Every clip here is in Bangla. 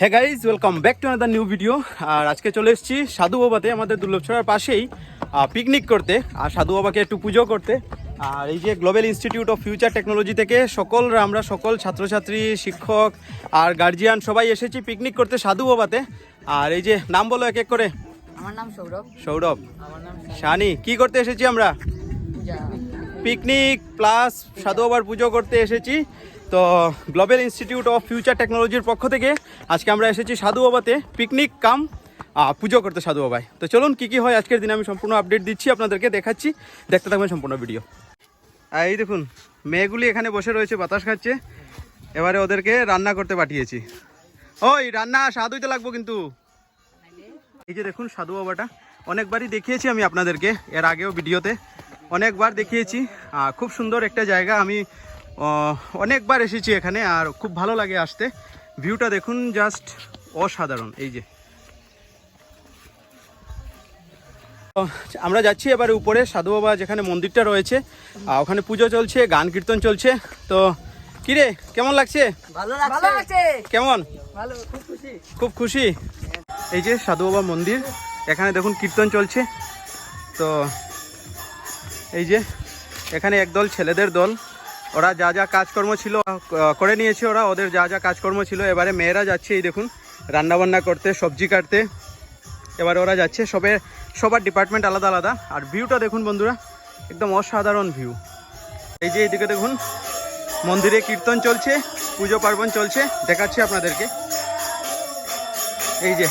Hey guys welcome back to another new video আর আজকে চলে এসেছি সাধু বাবাতে আমাদের দুর্লভছড়ার পাশেই পিকনিক করতে আর সাধু বাবাকে একটু পুজো করতে। আর এই যে global institute of future technology থেকে সকল আমরা সকল ছাত্রছাত্রী শিক্ষক আর গার্জিয়ান সবাই এসেছি পিকনিক করতে সাধু বাবাতে। আর এই যে নাম বলো এক এক করে। আমার নাম সৌরভ। সৌরভ। আমার নাম শানি কি করতে এসেছি আমরা? পিকনিক প্লাস সাধু বাবার পুজো করতে এসেছি। তো গ্লোবাল ইনস্টিটিউট অফ ফিউচার টেকনোলজির পক্ষ থেকে আজকে আমরা এসেছি সাধু বাবাতে পিকনিক কাম পুজো করতে সাধু বাবায়। তো চলুন কী কী হয় আজকের দিনে আমি সম্পূর্ণ আপডেট দিচ্ছি, আপনাদেরকে দেখাচ্ছি। দেখতে থাকবেন সম্পূর্ণ ভিডিও এই দেখুন, মেয়েগুলি এখানে বসে রয়েছে, বাতাস খাচ্ছে। এবারে ওদেরকে রান্না করতে পাঠিয়েছি। ওই, রান্না স্বাদ হইতে লাগবো কিন্তু। এই যে দেখুন সাধু বাবাটা, অনেকবারই দেখিয়েছি আমি আপনাদেরকে, এর আগেও ভিডিওতে অনেকবার দেখিয়েছি। খুব সুন্দর একটা জায়গা, আমি অনেকবার এসেছি এখানে আর খুব ভালো লাগে আসতে। ভিউটা দেখুন জাস্ট অসাধারণ। এই যে। তো আমরা যাচ্ছি এবারে উপরে সাধু বাবা যেখানে মন্দিরটা রয়েছে। ওখানে পুজো চলছে গান কীর্তন চলছে। তো কিরে কেমন লাগছে? ভালো লাগছে। ভালো লাগছে। কেমন? খুব খুশি। খুব খুশি। এই যে সাধু বাবা মন্দির। এখানে দেখুন কীর্তন চলছে। তো এই যে এখানে একদল ছেলেদের দল। ওরা যা যা কাজকর্ম ছিল করে নিয়েছে ওরা, ওদের যা যা কাজকর্ম ছিল। এবারে মেয়েরা যাচ্ছে, এই দেখুন, রান্নাবান্না করতে, সবজি কাটতে। এবারে ওরা যাচ্ছে, সবে সবার ডিপার্টমেন্ট আলাদা আলাদা। আর ভিউটা দেখুন বন্ধুরা, একদম অসাধারণ ভিউ এই যে এইদিকে দেখুন, মন্দিরে কীর্তন চলছে, পুজো পার্বণ চলছে, দেখাচ্ছি আপনাদেরকে। এই যে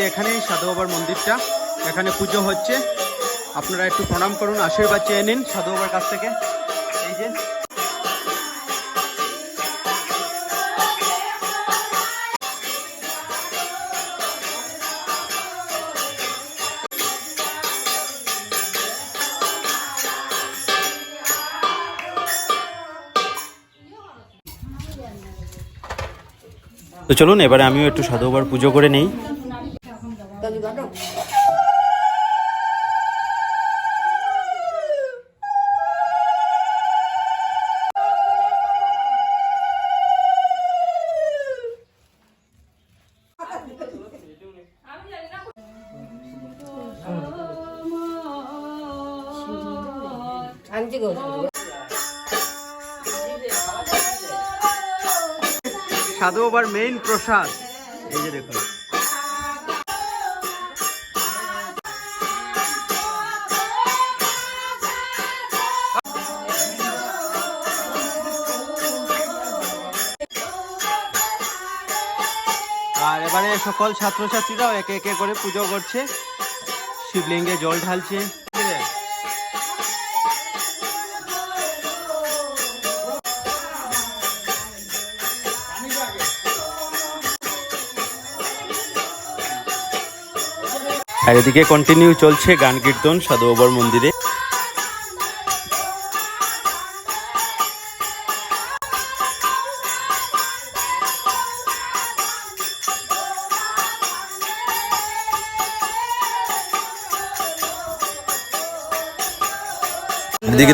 যে এখানে সাধু বাবার মন্দিরটা, এখানে পুজো হচ্ছে। আপনারা একটু প্রণাম করুন, আশীর্বাদ চেয়ে নিন সাধু বাবার কাছ থেকে। এই যে। তো চলুন, এবারে আমিও একটু সাধু বাবার পুজো করে নেই। আনছি গো। সাধু বাবার মেইন প্রসাদ। এই যে দেখুন। সকল ছাত্রছাত্রীরাও একে একে করে পুজো করছে। শিবলিঙ্গে জল ঢালছে। আর এদিকে কন্টিনিউ চলছে গান কীর্তন সাধু বাবার মন্দিরে।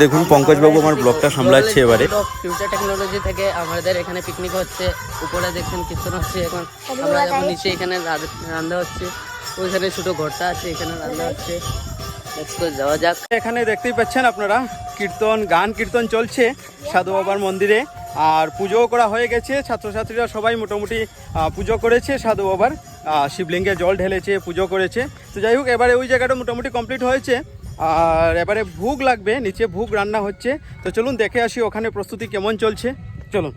দেখুন পঙ্কজ বাবু আমার ব্লগটা সামলাচ্ছে এবারে। ফিউচার টেকনোলজি থেকে আমাদের এখানে পিকনিক হচ্ছে। উপরে দেখছেন কীর্তন হচ্ছে এখন। আমরা যখন নিচে এখানে রান্না হচ্ছে। ওইখানে ছোট ঘরটা আছে এখানে রান্না হচ্ছে। যাওয়া যাক। এখানে দেখতেই পাচ্ছেন আপনারা কীর্তন গান কীর্তন চলছে সাধু বাবার মন্দিরে। আর পুজোও করা হয়ে গেছে ছাত্রছাত্রীরা সবাই মোটামুটি আহ, পুজো করেছে সাধু বাবার। আহ, শিবলিঙ্গে জল ঢেলেছে পুজো করেছে। তো যাই হোক এবারে ওই জায়গাটা মোটামুটি কমপ্লিট হয়েছে। আর এবারে ভোগ লাগবে নিচে ভোগ রান্না হচ্ছে তো চলুন দেখে আসি ওখানে প্রস্তুতি কেমন চলছে চলুন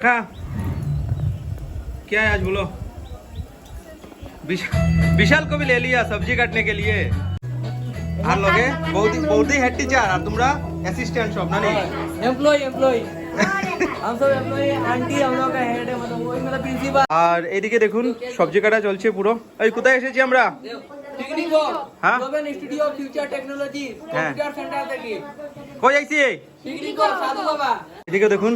का क्या है आज बोलो विशाल विशाल को भी ले लिया सब्जी काटने के लिए আর লগে বৌদি বৌদি হেড টিচার আর তোমরা অ্যাসিস্ট্যান্ট সব না নি এমপ্লয় এমপ্লয় আর এদিকে দেখুন সবজি কাটা চলছে পুরো। এই কোথায় এসেছি আমরা? হ্যাঁ? হ্যাঁ। স্টুডিও ফিউচার এদিকে দেখুন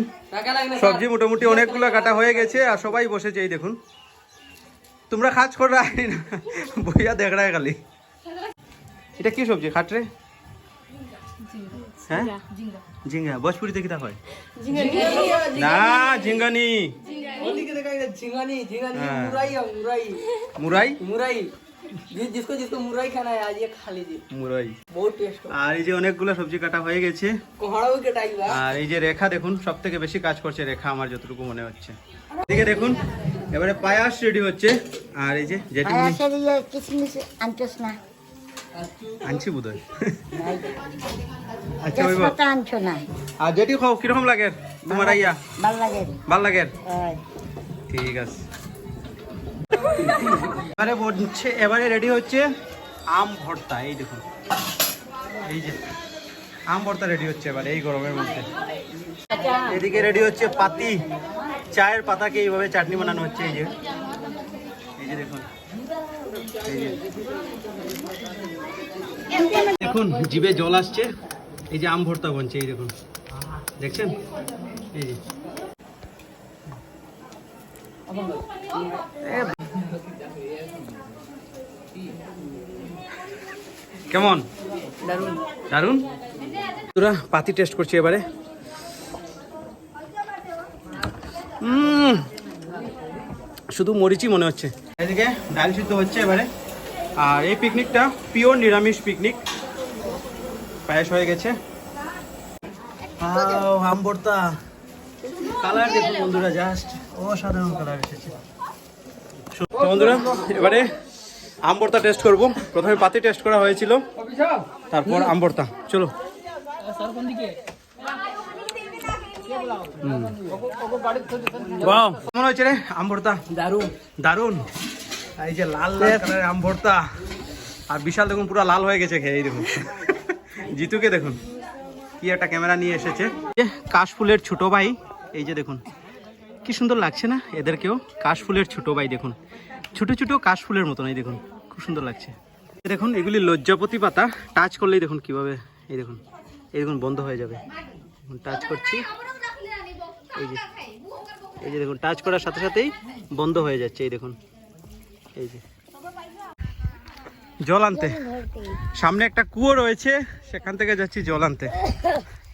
সবজি মোটামুটি অনেকগুলো কাটা হয়ে গেছে আর সবাই বসেছে এই দেখুন। তোমরা খাজ কর না বইয়া দেখ রায় খালি। এটা কি সবজি খাটরে? হ্যাঁ? ঝিঙ্গা ভোজপুরিতে কিটা হয় না ঝিঙ্গানি ओली के देखा ये झिंगानी झिंगानी हाँ। मुरई है मुरई মুরাই मुरई जिस जिसको जिसको मुरई खाना है आज ये खा लीजिए মুরাই बहुत टेस्ट हो আর এই যে অনেকগুলো সবজি কাটা হয়ে গেছে कोहड़ा के टाइप बा আর এই যে রেখা দেখুন সব থেকে বেশি কাজ করছে রেখা আমার যতটুকু মনে হচ্ছে এদিকে দেখুন এবারে পায়াস রেডি হচ্ছে আর এই যে যেটি পায়াসের ইয়ে কিসমিস আনছোস না আনছি বোধ আচ্ছা ওই তেজপাতা আনছো না। আর যেটি খাও কীরকম লাগে? তোমার আইয়া? ভালো লাগে। ভালো লাগে? ঠিক আছে। এবারে বলছে এবারে রেডি হচ্ছে আম ভর্তা এই দেখুন। এই যে আম ভর্তা রেডি হচ্ছে এবারে এই গরমের মধ্যে। এদিকে রেডি হচ্ছে পাতি। চায়ের পাতাকে এইভাবে চাটনি বানানো হচ্ছে এই যে। এই যে দেখুন। এই যে। দেখুন, জিভে জল আসছে। এই যে আম ভর্তা বনছে, এই দেখুন। দেখছেন? এই যে। কেমন? দারুণ তোরা পাতি টেস্ট করছি এবারে। শুধু মরিচই মনে হচ্ছে। এদিকে ডাল সিদ্ধ হচ্ছে এবারে। আর এই পিকনিকটা পিওর নিরামিষ পিকনিক। পায়েস হয়ে গেছে। কালার বন্ধুরা জাস্ট বন্ধুরা এবারে টেস্ট প্রথমে পাতি টেস্ট করা তারপর আম চলো। কেমন হয়েছে রে আম দারুণ। দারুণ। এই যে লাল লাল কালারের আম ভর্তা। আর বিশাল দেখুন পুরো লাল হয়ে গেছে খেয়ে দেখুন। জিতুকে দেখুন কি একটা ক্যামেরা নিয়ে এসেছে। কাশফুলের ছোট ভাই এই যে দেখুন কি সুন্দর লাগছে না এদেরকেও? কাশফুলের ছোট ভাই দেখুন। ছোট ছোট কাশফুলের মতন এই দেখুন খুব সুন্দর লাগছে। দেখুন এগুলি লজ্জাপতি পাতা। টাচ করলেই দেখুন কীভাবে এই দেখুন এই দেখুন বন্ধ হয়ে যাবে। টাচ করছি। এই যে এই যে দেখুন টাচ করার সাথে সাথেই বন্ধ হয়ে যাচ্ছে এই দেখুন। এই যে। জল আনতে। সামনে একটা কুয়ো রয়েছে, সেখান থেকে যাচ্ছি জল আনতে।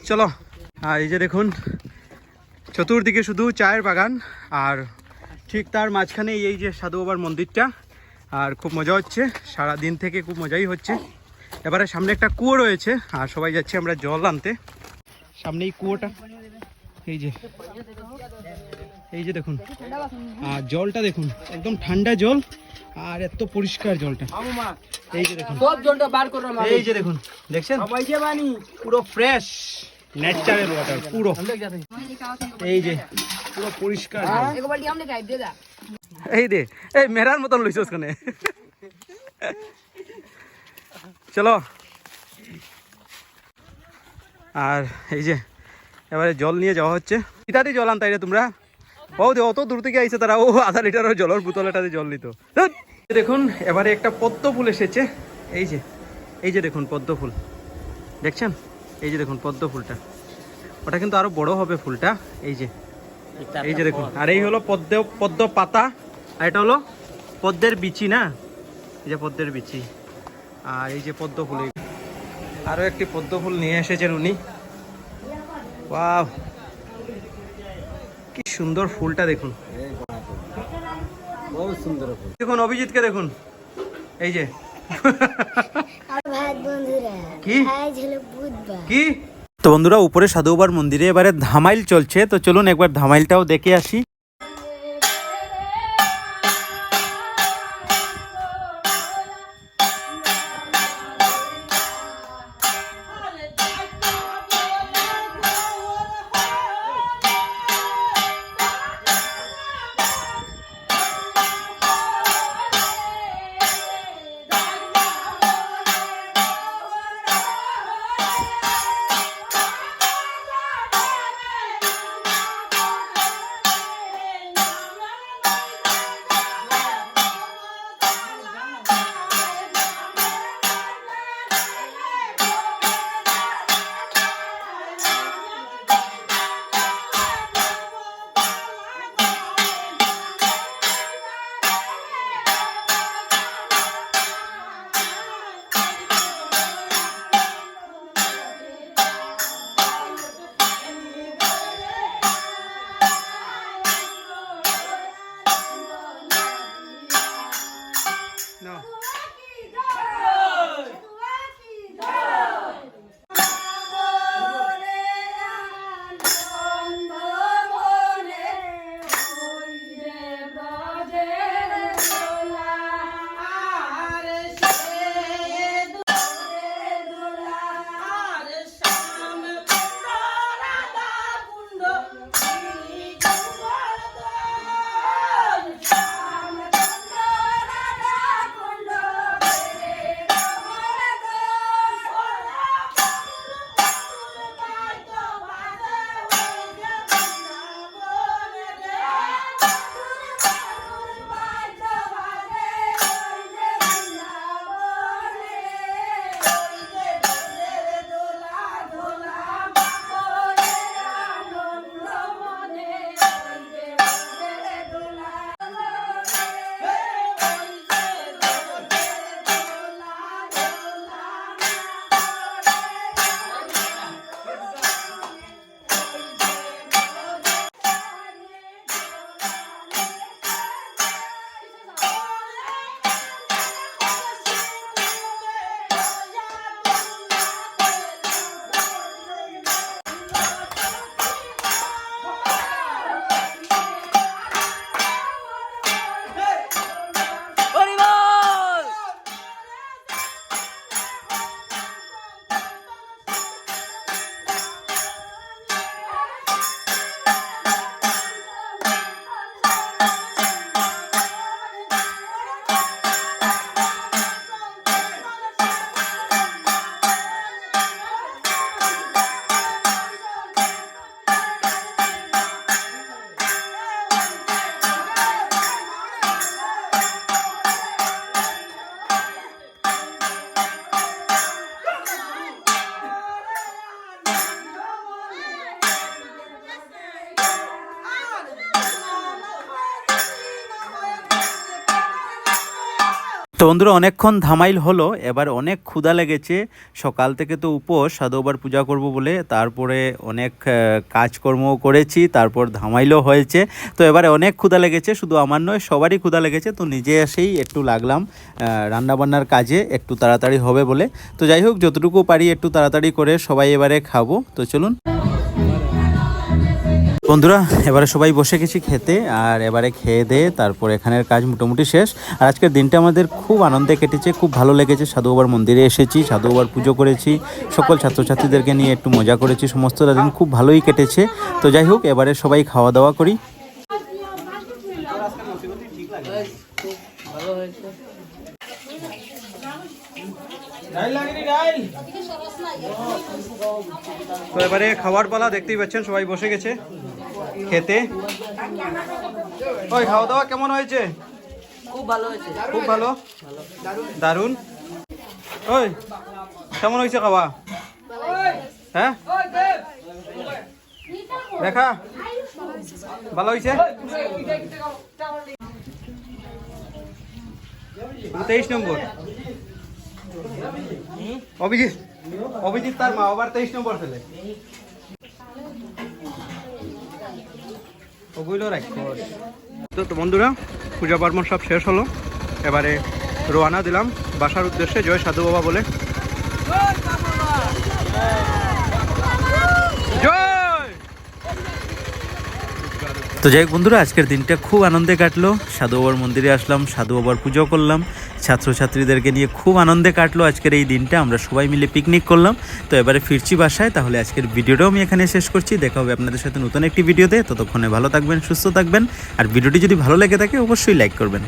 চলো, আর এই যে দেখুন, চতুর্দিকে শুধু চায়ের বাগান, আর ঠিক তার মাঝখানে এই যে সাধু বাবার মন্দিরটা, আর খুব মজা হচ্ছে সারা দিন থেকে খুব মজাই হচ্ছে। এবারে সামনে একটা কুয়ো রয়েছে, আর সবাই যাচ্ছে আমরা জল আনতে। সামনে এই কুয়োটা, এই যে। এই যে দেখুন, আর জলটা দেখুন, একদম ঠান্ডা জল আর এত পরিষ্কার জলটা। এই যে দেখুন। সব জলটা বার এই যে দেখুন দেখছেন? যে পানি পুরো ফ্রেশ ন্যাচারাল ওয়াটার পুরো। এই যে পুরো পরিষ্কার এই দে এই মেরার মতন লইছ ওখানে। চলো। আর এই যে এবারে জল নিয়ে যাওয়া হচ্ছে। ইতারি জল আনতাই রে তোমরা? ও অত দূর থেকে আইছে তারা। ও আধা লিটারের জলের বোতল এটাতে জল নিত। দেখুন এবারে একটা পদ্ম ফুল এসেছে। এই যে এই যে দেখুন পদ্ম ফুল। দেখছেন? এই যে দেখুন পদ্ম ফুলটা। ওটা কিন্তু আরও বড় হবে ফুলটা। এই যে এই যে দেখুন। আর এই হলো পদ্ম পদ্ম পাতা। আর এটা হলো পদ্মের বিচি না? এই যে পদ্মের বিচি। আর এই যে পদ্ম ফুল। আরও একটি পদ্ম ফুল নিয়ে এসেছেন উনি। ওয়াও! কি সুন্দর ফুলটা দেখুন। বহুত সুন্দর দেখুন অভিজিৎকে দেখুন। এই যে। কি? কি? তো বন্ধুরা উপরে সাধুবার মন্দিরে এবারে ধামাইল চলছে। তো চলুন একবার ধামাইলটাও দেখে আসি। বন্ধুরা, অনেকক্ষণ ধামাইল হলো, এবার অনেক ক্ষুধা লেগেছে। সকাল থেকে তো উপোস, সাধুবার পূজা করব বলে, তারপরে অনেক কাজকর্মও করেছি, তারপর ধামাইলও হয়েছে। তো এবারে অনেক ক্ষুধা লেগেছে, শুধু আমার নয়, সবারই ক্ষুধা লেগেছে, তো নিজে এসেই একটু লাগলাম রান্নাবান্নার কাজে, একটু তাড়াতাড়ি হবে বলে। তো যাই হোক, যতটুকু পারি একটু তাড়াতাড়ি করে সবাই এবারে খাব। তো চলুন। বন্ধুরা, এবারে সবাই বসে গেছি খেতে, আর এবারে খেয়ে দিয়ে তারপর এখানের কাজ মোটামুটি শেষ। আর আজকের দিনটা আমাদের খুব আনন্দে কেটেছে, খুব ভালো লেগেছে। সাধু বাবার মন্দিরে এসেছি, সাধু বাবার পুজো করেছি, সকল ছাত্রছাত্রীদেরকে নিয়ে একটু মজা করেছি, সমস্তটা দিন খুব ভালোই কেটেছে। তো যাই হোক, এবারে সবাই খাওয়া দাওয়া করি। তো এবারে খাওয়ার পালা দেখতেই পাচ্ছেন, সবাই বসে গেছে। খেতে? ওই খাওয়া দাওয়া কেমন হয়েছে? খুব ভালো হয়েছে। খুব ভালো? দারুণ? ওই কেমন হয়েছে খাওয়া? হ্যাঁ? রেখা ভালো হয়েছে? তেইশ নম্বর। অভিজিৎ অভিজিৎ তার মা আবার তেইশ নম্বর ফেলে ওগুলো তো বন্ধুরা পূজা পার্বণ সব শেষ হলো। এবারে রোয়ানা দিলাম বাসার উদ্দেশ্যে জয় সাধু বাবা বলে জয় তো যাই বন্ধুরা, আজকের দিনটা খুব আনন্দে কাটলো। সাধু বাবার মন্দিরে আসলাম, সাধু বাবার পুজো করলাম। ছাত্রছাত্রীদেরকে নিয়ে খুব আনন্দে কাটলো আজকের এই দিনটা। আমরা সবাই মিলে পিকনিক করলাম। তো এবারে ফিরছি বাসায়, তাহলে আজকের ভিডিওটাও আমি এখানে শেষ করছি। দেখা হবে আপনাদের সাথে নতুন একটি ভিডিওতে। ততক্ষণে ভালো থাকবেন, সুস্থ থাকবেন। আর ভিডিওটি যদি ভালো লেগে থাকে, অবশ্যই লাইক করবেন।